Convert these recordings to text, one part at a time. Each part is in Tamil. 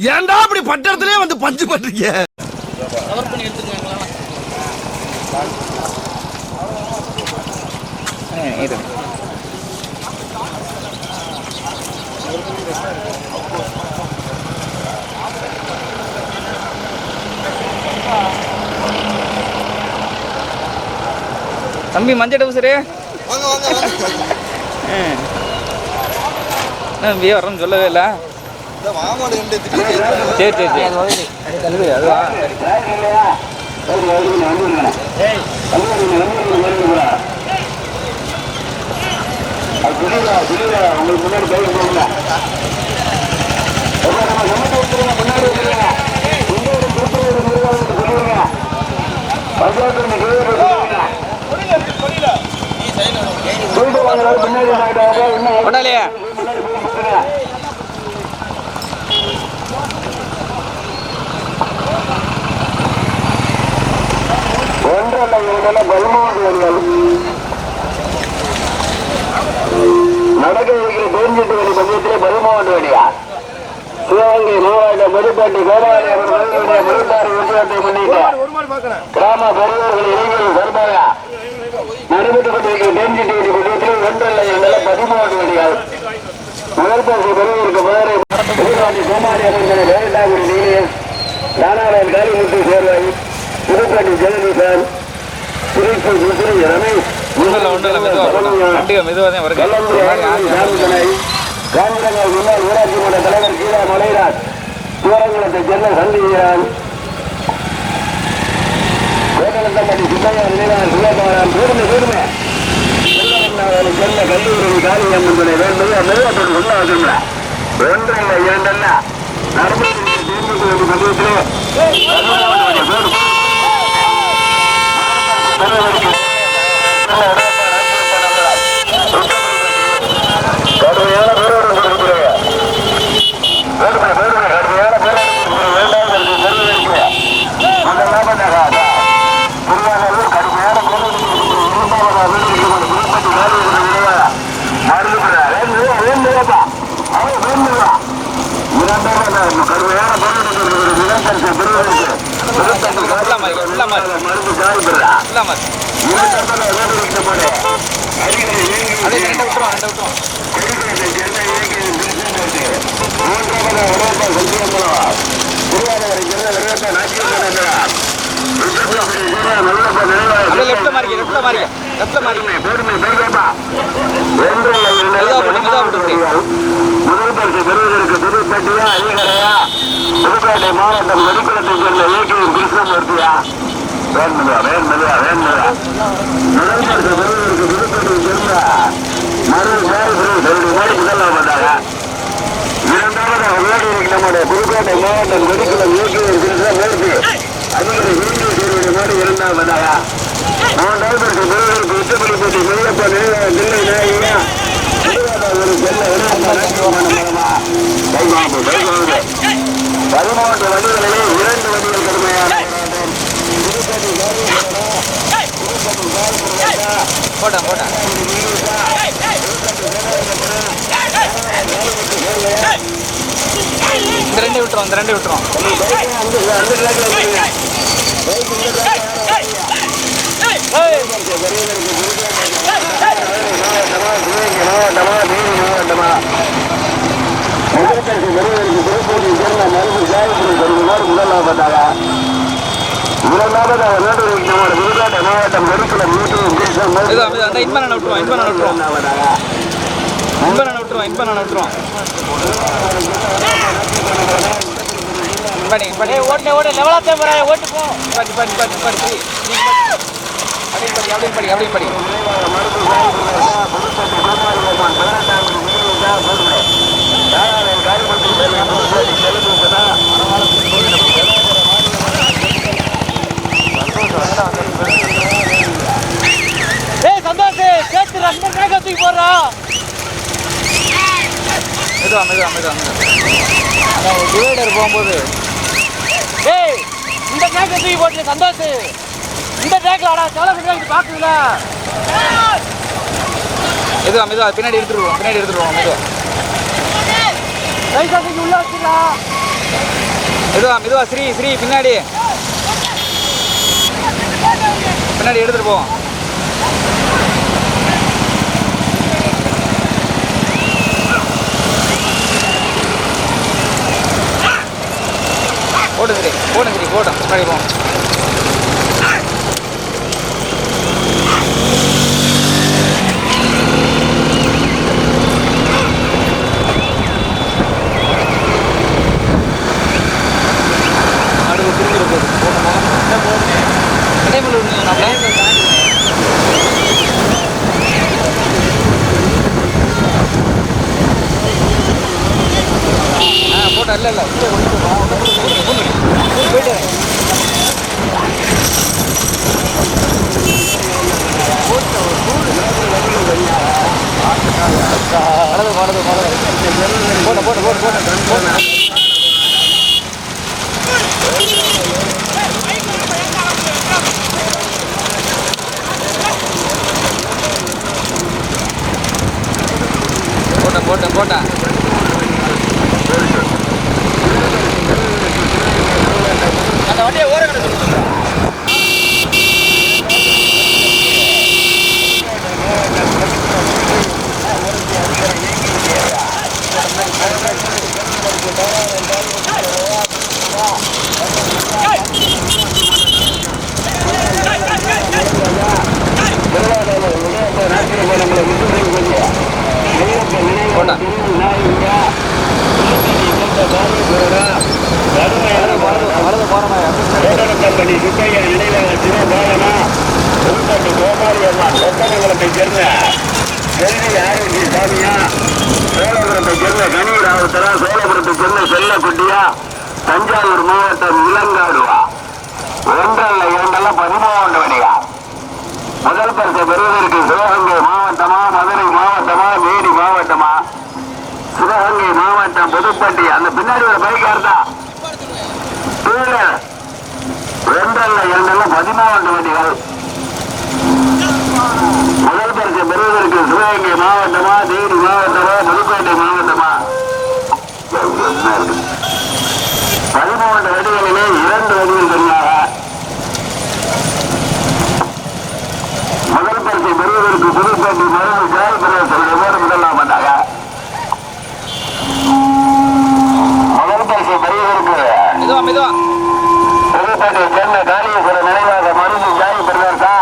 ஏன்டா அப்படி பட்டத்திலே வந்து பஞ்சு பண்றீங்க? கவர் பண்ணி எடுத்துக்கோங்களா இது. தம்பி மஞ்சள் டவுசரு தம்பி வரேன்னு சொல்லவே இல்லை. சரி சரி சரி அது அதுவா கொண்டாலியா நடக்க இருக்கிற தேர்ந்தெட்டு வழி பந்தயத்திலே பதிமூன்று வழியா சிவகங்கை மாவட்ட மதுப்பட்டி கோபாலி அவர்களுடைய முழுத்தாறு விவசாயத்தை முன்னிட்டு கிராம பெரியவர்கள் இளைஞர்கள் சார்பாக நடைபெற்றுக் கொண்டிருக்கிற வழி பந்தயத்தில் ஒன்றல்ல எங்களை பதிமூன்று வழிகள் முதல் பரிசு பெறுவதற்கு முதலை புதுக்காட்டி கோமாரி அவர்களை வேண்டாகுடி நீலேஷ் தானாளர் காளிமுத்து சேர்வை புதுக்காட்டி ஜெகதீசன் ஒன்றும் ஒன்றும் மெதுவாக வண்டியை மெதுவாக தான் வருது காஞ்சிரங்கள் முன்னாள் ஊராட்சி மன்ற தலைவர் கீழா மலைராஜ் சிவரங்குளத்தை சேர்ந்த சந்திகிறான் கோட்டலத்தம்பட்டி சித்தையா நினைவான் சிவபாலன் கூர்மை கூர்மை செல்ல கல்லூரி காளி அம்மன் வேண்டும் மெதுவாக உள்ள ஒன்றல்ல இரண்டல்ல நடந்து கடுமையான பேரோடு கொடுக்கிறீங்க வேறுமை வேறுமை முதல் பரிசு பெறுவதற்கு புதுப்பட்டியா அதிகாரியா புதுப்பேட்டை மாவட்டம் மதிக்குளத்தை சேர்ந்த இயக்கியம் கிருஷ்ணமூர்த்தியா வேண்மதியா வேண்மதியா வேண்மதியா முதல் பரிசு பெறுவதற்கு சேர்ந்த மறு ரெண்டு மாடி முதலாம் வந்தாங்க. இரண்டாவது உள்ளாடி நம்முடைய புதுக்கோட்டை மாவட்டம் மதிக்குளம் இயக்கியம் கிருஷ்ணமூர்த்தி அதிகாரி ஹிந்தி தேர்வுடைய போட்டி தில்லை நாயகியா. பதிமூன்று வண்டிகளிலே இரண்டு வண்டிகள் கடுமையான போட்டான் போட்டான் இந்த ரெண்டை விட்டுரும் இந்த ரெண்டு விட்டுரும் மாவட்டமா மாவட்டமா முதற்கட்சி பெறுவதற்கு திருப்பதி சேர்ந்த மருந்து ஜாயபுரி பெறுகிறார் முதலாவதாக இரண்டாவதாக நடுவில் நம்முடைய புதுக்கோட்டை மாவட்டம் நெருக்குளம் மீண்டும் கிருஷ்ணன் மெதுவா மெதுவா அந்த இன்ப நான் விட்டுருவான் இன்ப நான் விட்டுருவான் இன்ப நான் விட்டுருவான் இன்ப நான் விட்டுருவான் படி படி ஓட்டு ஓட்டு லெவலா தேவை ஓட்டு போ படி படி படி படி படி அப்படியே படி அப்படியே படி ரன்மனுக்காக தூக்கி போடுறா. மெதுவா மெதுவா மெதுவா மெதுவா. டிவைடர் போகும்போது. ஏய் இந்த ட்ராக்கை தூக்கி போட்டு இந்த ட்ராக்ல ஆடா சேலம் ட்ராக் பார்க்குதுல. மெதுவா மெதுவா பின்னாடி எடுத்துருவோம் பின்னாடி எடுத்துருவோம் மெதுவா. ரைசா தூக்கி உள்ள வச்சிடா மெதுவா மெதுவா ஸ்ரீ ஸ்ரீ பின்னாடி. பின்னாடி எடுத்துட்டு போவோம் போடு சரி போடு சரி போட்டோம் பின்னாடி போவோம் நடுவு திரும்பிட போகுது போட்டோமா இடைமலை நம்மள ஆ போட்டோ இல்லை இல்லை போயிட்டு வலது வலது வலது போட்ட போட்ட போட்ட போட்ட போட்ட போட்டேன் அந்த வண்டியை ஓர போட்டேன் வலது போகிற மாதிரி கம்பெனி சுக்கையர் இடையில சிவபாலனா உள்பட்டு கோபாலி அம்மா ஒட்டமங்கலத்தை சேர்ந்த செல்வி ஆரோக்கிய சாமியா சோழபுரத்தை சேர்ந்த கனி ராவுத்தரா சோழபுரத்தை சேர்ந்த செல்லக்குட்டியா தஞ்சாவூர் மாவட்டம் இளங்காடுவா ஒன்றல்ல இரண்டல்ல பதிமூன்று வடியா முதல் பரிசு பெறுவதற்கு சிவகங்கை மாவட்டமா மதுரை மாவட்டமா வேடி மாவட்டமா சிவகங்கை வண்டி. அந்த பின்னாடி ஒரு பைக்கார் இருந்தா டூவீலர் ரெண்டல்ல இரண்டல்ல பதிமூன்று வண்டிகள் முதல் பரிசு பெறுவதற்கு சிவகங்கை மாவட்டமா தேனி மாவட்டமா புதுக்கோட்டை மாவட்டமா பதிமூன்று வண்டிகளிலே இரண்டு வண்டிகள் தனியாக முதல் பரிசை பெறுவதற்கு புதுக்கோட்டை மருந்து ஜாய் பிரதேசம் பேர் முதலாம் வந்தாங்க முதல் பரிசை பெறுவதற்கு மெதுவா மெதுவா புதுக்கோட்டை சேர்ந்த காளீஸ்வரர் நினைவாக மருந்து ஜாய் பிரதேசா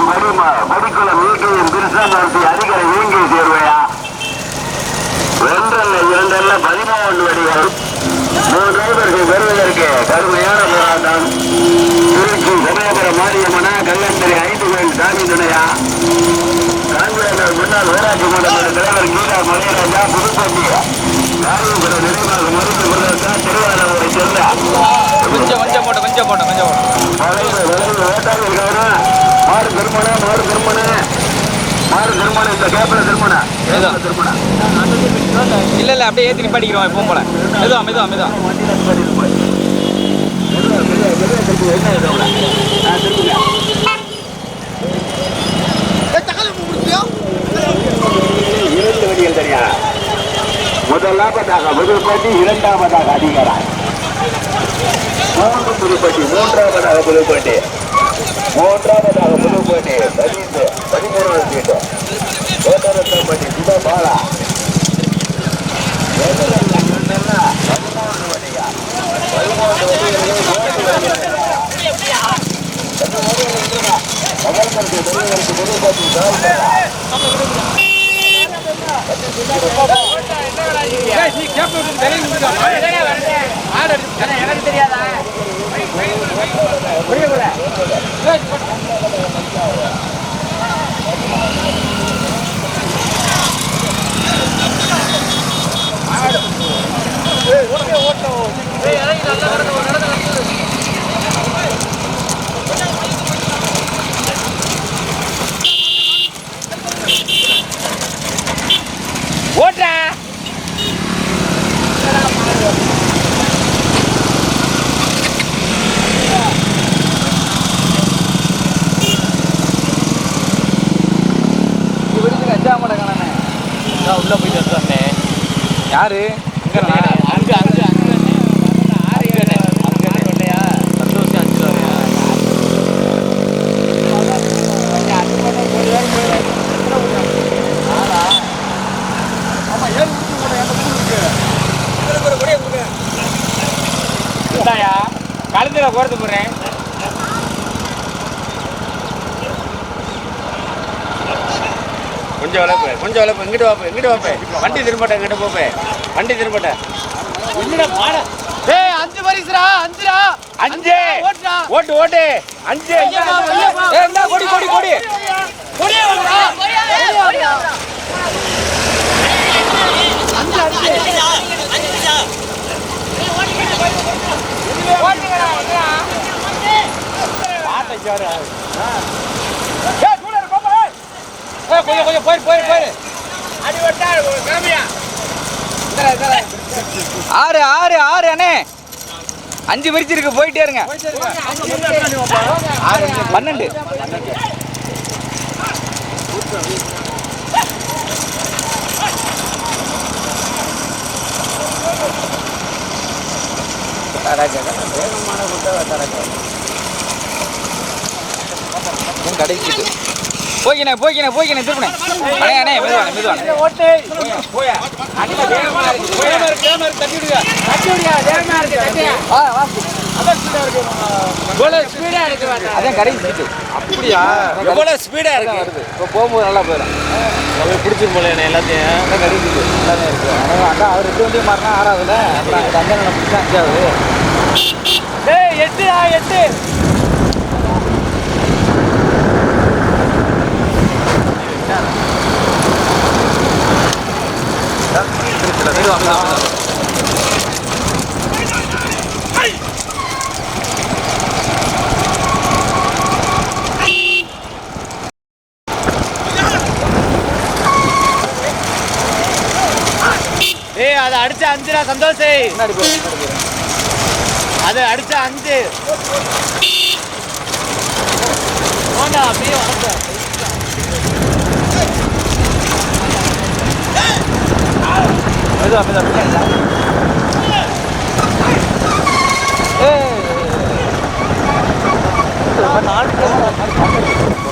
புதுக்கோட்டை மாவட்டம் பரிமா பரிக்குளம் இயற்கையின் திருசாமூர்த்தி அதிகாரி வேங்கை சேர்வையா ஒன்றல்ல இரண்டல்ல பதிமூன்று வடிகள் மூன்று டிரைவர்கள் பெறுவதற்கு கடுமையான போராட்டம். திருச்சி சமயபுரம் மாரியம்மனா கல்லந்தரி ஐந்து கோயில் சாமி துணையா காங்கிரஸ் முன்னாள் ஊராட்சி மன்ற தலைவர் கீதா மலையராஜா புதுக்கோட்டை காரியபுரம் கொஞ்சம் கொஞ்சம் போட்டோம் கொஞ்சம் போட்டோம் கொஞ்சம் போட்டோம் மாறு திருமண மாறு திருமண மாறு திருமண இந்த கேப்பில் திருமண திருமண இல்லை இல்லை அப்படியே ஏற்றி படிக்கிறோம் எப்பவும் போல மெதுவா மெதுவா மெதுவா இரண்டு வழிகள் தனியா? முதலாவதாக புதுப்பட்டி இரண்டாவதாக அதிகாரம் மூன்று புதுப்பட்டி மூன்றாவதாக புதுப்பட்டி மூன்றாவதாக புதுப்பட்டி பதினைந்து பதிமூணாவது சீட்டு கோட்டரத்தம்பட்டி சிவபாலா பதிமூன்று வண்டியா பதிமூன்று வண்டிகளிலே மூன்று வண்டிகள் முதல் பரிசு பெறுவதற்கு நடந்து சால்பா யாரு? கழுத்துல போறது போறேன் கொஞ்சம் வளர்ப்பு கொஞ்சம் வளர்ப்பு. இங்கிட்டு வாப்ப இங்கிட்டு வாப்ப. வண்டி திரும்பட்ட இங்கிட்டு போப்ப. வண்டி திரும்பட்ட என்னடா பாட ஏய் அஞ்சு பரிசுடா அஞ்சுடா. அஞ்சு. ஓட்டு ஓட்டு. அஞ்சு. கொடி கொடி கொடி கொடியே வாடா கொடியே வாடா அஞ்சு அஞ்சு ஏய், கொஞ்சம் கொஞ்சம் போயிரு போயிரு போயிரு ஆறு ஆறு ஆறு அண்ணே. அஞ்சு விரிச்சு இருக்கு போயிட்டே இருங்க. பன்னெண்டு. கடைக்கு போய்க்கினே போய்க்கினே போய்க்கினே திருப்பினே. அண்ணே மெதுவானே மெதுவானே போயா. அதான் கடைக்கு சீட்டு அப்படியா? எவ்வளவு ஸ்பீடா இருக்கு? இப்போ போகும்போது நல்லா போயிடும். அவன் பிடிச்சிரும் போல என்ன எல்லாத்தையும். அதான் சீட்டு நல்லாவே இருக்கு. அக்கா அவர் வண்டி மாறினா ஆறாவதுல. அப்புறம் அந்த அஞ்சா நான் பிடிச்சா அஞ்சாவது. ஏய் எட்டுடா எட்டு. ஏய் அதை அடிச்ச அஞ்சுடா சந்தோஷ் அது அடிச்ச அஞ்சு. போண்டா அப்படியே வணக்கம் மெதுவா மெதுவா பின்னாடி ஏய் நாலு அது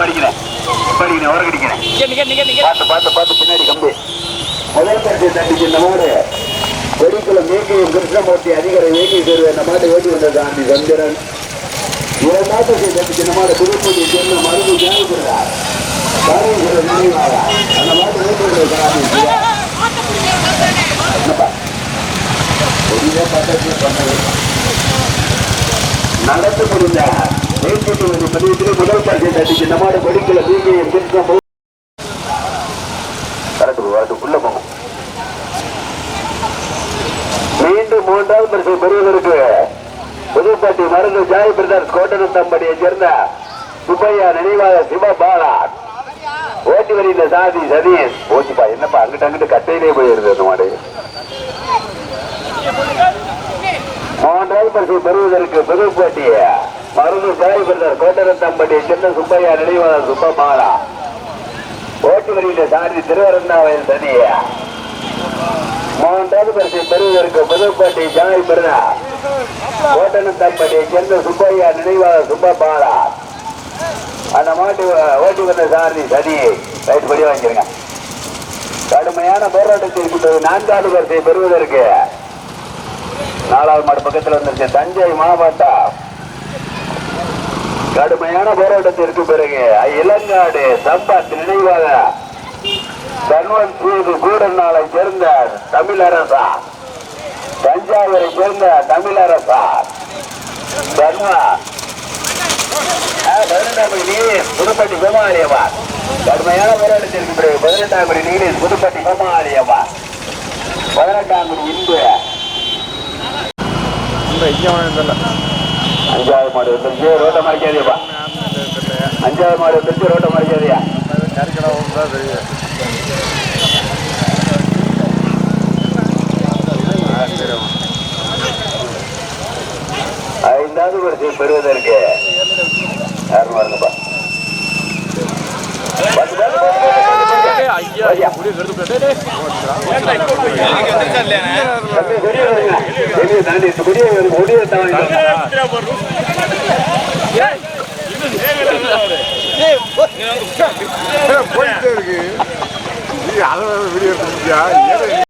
படிக்கிறேன் படிக்கிறேன் உரக்கடிக்கிறேன் நிக்க நிக்க நிக்க பார்த்து பார்த்து பார்த்து பின்னாடி கம்பி. முதல் பரிசை தட்டிச்சு இந்த மாடு. வெடிக்குளம் இயக்கியும் கிருஷ்ணமூர்த்தி அதிகார இயக்கி சேர்வு இந்த மாட்டை ஓட்டி வந்த காந்தி சந்திரன். பரிசை தட்டிச்சு இந்த மாடு. புதுப்பள்ளி சொன்ன மருந்து ஜாயிக்கிறார் காரணம் நினைவாக அந்த மாட்டை ஓட்டி வந்த காந்தி சிவா. என்னப்பா? பெரிய பட்டத்தை பண்ணது நடந்து மேற்கொண்டு ஒரு பதிவத்திலே முதல் பரிசை தட்டிச்சு இந்த போகும். மீண்டும் மூன்றாவது பெறுவதற்கு புதுப்பட்டி மருந்து ஜாய் பிரதர்ஸ் கோட்டனத்தம்படியை சேர்ந்த சுப்பையா நினைவாக சிவபாலா ஓட்டி வருகின்ற சாதி சதீஷ். ஓட்டிப்பா என்னப்பா அங்கிட்டு அங்கிட்டு கட்டையிலே போயிருது அந்த மாடு. மூன்றாவது பரிசை பெறுவதற்கு புதுப்பட்டி மருந்து ஜாய் பிரதர் தம்பட்டி சின்ன சுப்பையா நினைவாளர் சுப்பமாலா. ஓட்டு வரியில சாரி திருவரந்தாவையில் தனியா. மூன்றாவது பரிசை பெறுவதற்கு புதுக்கோட்டை ஜாய் பெருனா ஓட்டனத்தம்பட்டியை சின்ன சுப்பையா நினைவாளர் சுப்பமாலா. அந்த மாட்டு ஓட்டி வந்த சாரதி சதி ரைட் படி வாங்கிருங்க கடுமையான போராட்டத்தில் இருக்கின்றது நான்காவது பரிசை பெறுவதற்கு. நாலாவது மாடு பக்கத்தில் வந்துருச்சு. தஞ்சை மாவட்டம். கடுமையான போராட்டத்திற்கு பிறகு இளங்காடு சம்பத் நினைவாக தன்வன் சீது கூடநாளை சேர்ந்த தமிழரசா தஞ்சாவூரை சேர்ந்த தமிழரசா தன்வா பதினெட்டாம் படி புதுப்பட்டி கோமாளியவா கடுமையான போராட்டத்திற்கு பிறகு பதினெட்டாம் படி நீலீஸ் புதுப்பட்டி கோமாளியவா பதினெட்டாம் படி இன்பு அஞ்சாவது மாடு வந்துருச்சு ரோட்டை மறைக்காதியப்பா அஞ்சாவது மாடு வந்துருச்சு ரோட்டை மறைக்காதியா ஐந்தாவது வரிசை பெறுவதற்கு யாரும் வருங்கப்பா பாத்து, ஐயா. வருங்க. வெளியே தாண்டி. போயிட்டே இருக்கு அதை வீடியோ